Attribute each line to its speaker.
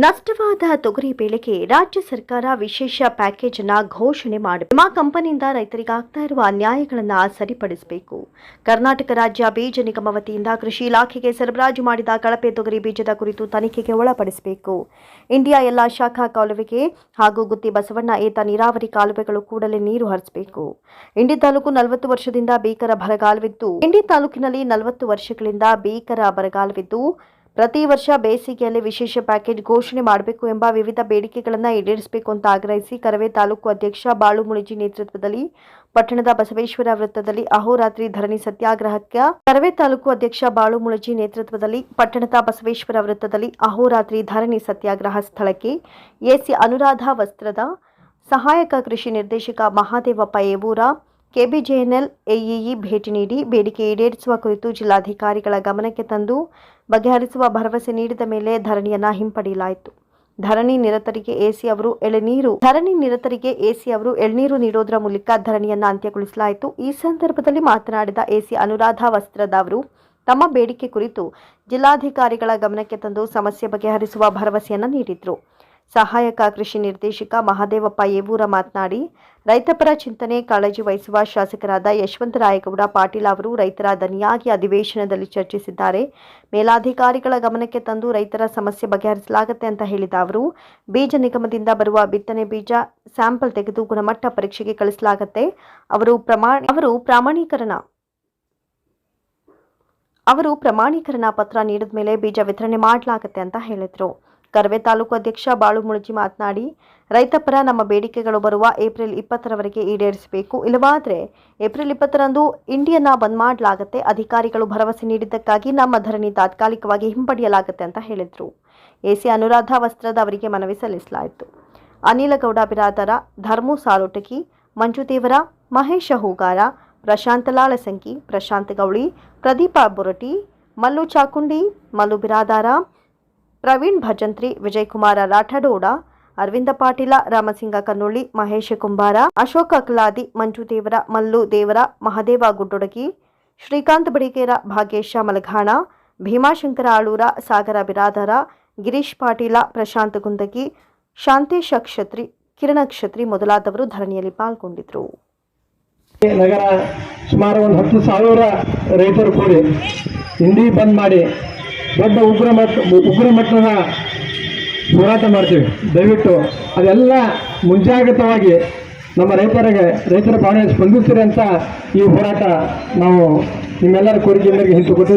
Speaker 1: ನಷ್ಟವಾದ ತೊಗರಿ ಬೆಳೆಗೆ ರಾಜ್ಯ ಸರ್ಕಾರ ವಿಶೇಷ ಪ್ಯಾಕೇಜ್ ಅನ್ನ ಘೋಷಣೆ ಮಾಡಿ. ವಿಮಾ ಕಂಪನಿಯಿಂದ ರೈತರಿಗೆ ಆಗ್ತಾ ಇರುವ ಅನ್ಯಾಯಗಳನ್ನು ಸರಿಪಡಿಸಬೇಕು. ಕರ್ನಾಟಕ ರಾಜ್ಯ ಬೀಜ ನಿಗಮ ವತಿಯಿಂದ ಕೃಷಿ ಇಲಾಖೆಗೆ ಸರಬರಾಜು ಮಾಡಿದ ಕಳಪೆ ತೊಗರಿ ಬೀಜದ ಕುರಿತು ತನಿಖೆಗೆ ಒಳಪಡಿಸಬೇಕು. ಇಂಡಿಯಾ ಎಲ್ಲಾ ಶಾಖಾ ಕಾಲುವೆಗೆ ಹಾಗೂ ಗುತ್ತಿ ಬಸವಣ್ಣ ಏತ ನೀರಾವರಿ ಕಾಲುವೆಗಳು ಕೂಡಲೇ ನೀರು ಹರಿಸಬೇಕು. ಇಂಡಿ ತಾಲೂಕು ನಲವತ್ತು ವರ್ಷದಿಂದ ಭೀಕರ ಬರಗಾಲವಿದ್ದು, ಇಂಡಿ ತಾಲೂಕಿನಲ್ಲಿ ನಲವತ್ತು ವರ್ಷಗಳಿಂದ ಭೀಕರ ಬರಗಾಲವಿದ್ದು ಪ್ರತಿ ವರ್ಷ ಬೇಸಿಗೆಯಲ್ಲಿ ವಿಶೇಷ ಪ್ಯಾಕೇಜ್ ಘೋಷಣೆ ಮಾಡಬೇಕು ಎಂಬ ವಿವಿಧ ಬೇಡಿಕೆಗಳನ್ನು ಈಡೇರಿಸಬೇಕು ಅಂತ ಆಗ್ರಹಿಸಿ ಕರವೇ ತಾಲೂಕು ಅಧ್ಯಕ್ಷ ಬಾಳು ಮುಳಿಜಿ ನೇತೃತ್ವದಲ್ಲಿ ಪಟ್ಟಣದ ಬಸವೇಶ್ವರ ವೃತ್ತದಲ್ಲಿ ಅಹೋರಾತ್ರಿ ಧರಣಿ ಸತ್ಯಾಗ್ರಹಕ್ಕೆ ಕರವೇ ತಾಲೂಕು ಅಧ್ಯಕ್ಷ ಬಾಳು ಮುಳಜಿ ನೇತೃತ್ವದಲ್ಲಿ ಪಟ್ಟಣದ ಬಸವೇಶ್ವರ ವೃತ್ತದಲ್ಲಿ ಅಹೋರಾತ್ರಿ ಧರಣಿ ಸತ್ಯಾಗ್ರಹ ಸ್ಥಳಕ್ಕೆ ಎಸಿ ಅನುರಾಧ ವಸ್ತ್ರದ ಸಹಾಯಕ ಕೃಷಿ ನಿರ್ದೇಶಕ ಮಹಾದೇವಪ್ಪ ಏವೂರ ಕೆಬಿಜೆಎನ್ಎಲ್ ಎಇಇ ಭೇಟಿ ನೀಡಿ ಬೇಡಿಕೆ ಈಡೇರಿಸುವ ಕುರಿತು ಜಿಲ್ಲಾಧಿಕಾರಿಗಳ ಗಮನಕ್ಕೆ ತಂದು ಬಗೆಹರಿಸುವ ಭರವಸೆ ನೀಡಿದ ಮೇಲೆ ಧರಣಿಯನ್ನು ಹಿಂಪಡೆಯಲಾಯಿತು. ಧರಣಿ ನಿರತರಿಗೆ ಎಸಿ ಅವರು ಎಳೆನೀರು, ಧರಣಿ ನಿರತರಿಗೆ ಎಸಿ ಅವರು ಎಳ್ನೀರು ನೀಡೋದರ ಮೂಲಕ ಧರಣಿಯನ್ನು ಅಂತ್ಯಗೊಳಿಸಲಾಯಿತು. ಈ ಸಂದರ್ಭದಲ್ಲಿ ಮಾತನಾಡಿದ ಎಸಿ ಅನುರಾಧ ವಸ್ತ್ರದ ಅವರು, ತಮ್ಮ ಬೇಡಿಕೆ ಕುರಿತು ಜಿಲ್ಲಾಧಿಕಾರಿಗಳ ಗಮನಕ್ಕೆ ತಂದು ಸಮಸ್ಯೆ ಬಗೆಹರಿಸುವ ಭರವಸೆಯನ್ನು ನೀಡಿದ್ರು. ಸಹಾಯಕ ಕೃಷಿ ನಿರ್ದೇಶಕ ಮಹಾದೇವಪ್ಪ ಏವೂರ ಮಾತನಾಡಿ ರೈತಪರ ಚಿಂತನೆ, ಕಾಳಜಿ ವಹಿಸುವ ಶಾಸಕರಾದ ಯಶವಂತರಾಯಗೌಡ ಪಾಟೀಲ್ ಅವರು ರೈತರ ದನಿಯಾಗಿ ಅಧಿವೇಶನದಲ್ಲಿ ಚರ್ಚಿಸಿದ್ದಾರೆ. ಮೇಲಾಧಿಕಾರಿಗಳ ಗಮನಕ್ಕೆ ತಂದು ರೈತರ ಸಮಸ್ಯೆ ಬಗೆಹರಿಸಲಾಗುತ್ತೆ ಅಂತ ಹೇಳಿದ ಅವರು, ಬೀಜ ನಿಗಮದಿಂದ ಬರುವ ಬಿತ್ತನೆ ಬೀಜ ಸ್ಯಾಂಪಲ್ ತೆಗೆದು ಗುಣಮಟ್ಟ ಪರೀಕ್ಷೆಗೆ ಕಳಿಸಲಾಗುತ್ತೆ. ಅವರು ಪ್ರಮಾಣ, ಅವರು ಪ್ರಾಮಾಣೀಕರಣ, ಅವರು ಪ್ರಮಾಣೀಕರಣ ಪತ್ರ ನೀಡಿದ ಮೇಲೆ ಬೀಜ ವಿತರಣೆ ಮಾಡಲಾಗುತ್ತೆ ಅಂತ ಹೇಳಿದರು. ಕರವೇ ತಾಲೂಕು ಅಧ್ಯಕ್ಷ ಬಾಳು ಮುಳಜಿ ಮಾತನಾಡಿ ರೈತಪರ ನಮ್ಮ ಬೇಡಿಕೆಗಳು ಬರುವ ಏಪ್ರಿಲ್ ಇಪ್ಪತ್ತರವರೆಗೆ ಈಡೇರಿಸಬೇಕು. ಇಲ್ಲವಾದರೆ ಏಪ್ರಿಲ್ ಇಪ್ಪತ್ತರಂದು ಇಂಡಿಯನ್ನ ಬಂದ್ ಮಾಡಲಾಗುತ್ತೆ. ಅಧಿಕಾರಿಗಳು ಭರವಸೆ ನೀಡಿದ್ದಕ್ಕಾಗಿ ನಮ್ಮ ಧರಣಿ ತಾತ್ಕಾಲಿಕವಾಗಿ ಹಿಂಪಡೆಯಲಾಗುತ್ತೆ ಅಂತ ಹೇಳಿದರು. ಎಸಿ ಅನುರಾಧ ವಸ್ತ್ರದ ಅವರಿಗೆ ಮನವಿ ಸಲ್ಲಿಸಲಾಯಿತು. ಅನಿಲಗೌಡ ಬಿರಾದರ, ಧರ್ಮು ಸಾಲೋಟಕಿ ಮಂಜುದೇವರ ಮಹೇಶ ಹೂಗಾರ, ಪ್ರಶಾಂತ ಲಾಳಸಂಕಿ, ಪ್ರಶಾಂತ್ ಗೌಳಿ, ಪ್ರದೀಪ ಬೊರಟಿ, ಮಲ್ಲು ಚಾಕುಂಡಿ, ಮಲ್ಲು ಬಿರಾದಾರ ಪ್ರವೀಣ್ ಭಜಂತ್ರಿ, ವಿಜಯಕುಮಾರ ರಾಠಡೋಡ, ಅರವಿಂದ ಪಾಟೀಲ, ರಾಮಸಿಂಗ ಕನ್ನೊಳ್ಳಿ ಮಹೇಶ ಕುಂಬಾರ, ಅಶೋಕ ಅಕ್ಲಾದಿ ಮಂಜು ದೇವರ, ಮಲ್ಲು ದೇವರ, ಮಹದೇವ ಗುಡ್ಡೊಡಗಿ, ಶ್ರೀಕಾಂತ್ ಬಡಿಗೇರ, ಭಾಗ್ಯೇಶ ಮಲಘಾಣ ಭೀಮಾಶಂಕರ ಆಳೂರ, ಸಾಗರ ಬಿರಾದರ, ಗಿರೀಶ್ ಪಾಟೀಲ, ಪ್ರಶಾಂತ್ ಗುಂದಗಿ, ಶಾಂತೇಶ ಕ್ಷತ್ರಿ, ಕಿರಣ ಕ್ಷತ್ರಿ ಮೊದಲಾದವರು ಧರಣಿಯಲ್ಲಿ ಪಾಲ್ಗೊಂಡಿದ್ದರು
Speaker 2: ನಗರ ಸುಮಾರು ಒಂದು ಹತ್ತು ಸಾವಿರ ರೈತರು ಕೂಡಿ ಹಿಂಡಿ ಬಂದ್ ಮಾಡಿ ದೊಡ್ಡ ಉಗ್ರ ಮಟ್ಟ ಉಗ್ರ ಮಟ್ಟದ ಹೋರಾಟ ಮಾಡ್ತೀವಿ. ದಯವಿಟ್ಟು ಅದೆಲ್ಲ ಮುಂಜಾಗ್ರತವಾಗಿ ನಮ್ಮ ರೈತರಿಗೆ ರೈತರ ಭಾವನೆ ಸ್ಪಂದಿಸ್ತೀರಿ ಅಂತ ಈ ಹೋರಾಟ ನಾವು ನಿಮ್ಮೆಲ್ಲರ ಕೋರಿಕೆ ಮೇರೆಗೆ ಹಿಂತು ಕೊಟ್ಟು